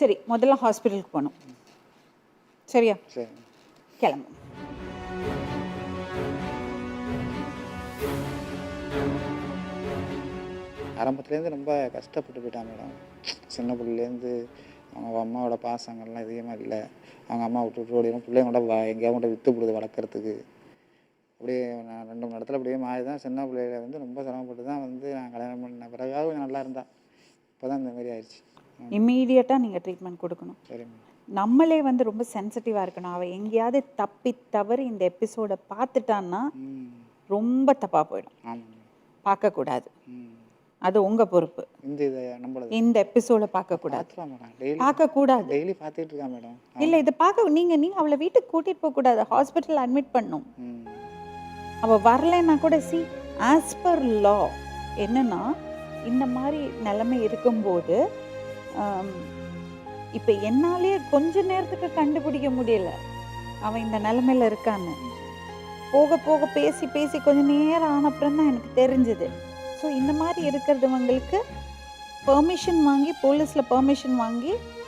சரி முதல்ல ஹாஸ்பிட்டலுக்கு போகணும். சரியா? சரி. கிளம்பு ஆரம்பத்துலேருந்து ரொம்ப கஷ்டப்பட்டு போயிட்டான் மேடம். சின்ன பிள்ளைலேருந்து அவங்க அம்மாவோட பாசங்கள்லாம் அதிகமாக இல்லை. அவங்க அம்மா விட்டு விட்டு ஓடிடும். பிள்ளைங்க கூட வ எங்கேயா கொண்டு விற்று போடுது வளர்க்குறதுக்கு. அப்படியே நான் ரெண்டு மூணு இடத்துல அப்படியே மாறி தான் சின்ன பிள்ளையில வந்து ரொம்ப சிரமப்பட்டு தான் வந்து நான் கல்யாணம் பண்ண பிறகாவது கொஞ்சம் நல்லா இருந்தா. இப்போ தான் இந்த மாதிரி ஆயிடுச்சு. இம்மீடியட்டாக நீங்கள் ட்ரீட்மெண்ட் கொடுக்கணும். நம்மளே வந்து ரொம்ப சென்சிட்டிவாக இருக்கணும். அவள் எங்கேயாவது தப்பி தவறி இந்த எபிசோடை பார்த்துட்டான்னா ரொம்ப தப்பாக போயிடும். பார்க்கக்கூடாது. அது உங்கள் பொறுப்பு. இந்த இதை நம்மளது. இந்த எபிசோடை பார்க்கக்கூடாது. பார்த்துலாம் மேடம் டெய்லி பார்க்கக்கூடாது. டெய்லி பார்த்துட்டு இருக்கா மேடம் இல்லை இதை பார்க்க நீங்கள் நீங்கள் அவளை வீட்டுக்கு கூட்டிகிட்டு போகக்கூடாது. ஹாஸ்பிட்டல் அட்மிட் பண்ணும். ம். அவள் வரலைன்னா கூட சி ஆஸ் பர் லா என்னன்னா இந்த மாதிரி நிலைமை இருக்கும்போது இப்போ என்னாலே கொஞ்ச நேரத்துக்கு கண்டுபிடிக்க முடியல. அவன் இந்த நிலைமையில இருக்கான்னு. போக போக பேசி பேசி கொஞ்ச நேரம் ஆன அப்புறம் தான் எனக்கு தெரிஞ்சுது. ஸோ இந்த மாதிரி இருக்கிறவங்களுக்கு பெர்மிஷன் வாங்கி போலீஸில் பெர்மிஷன் வாங்கி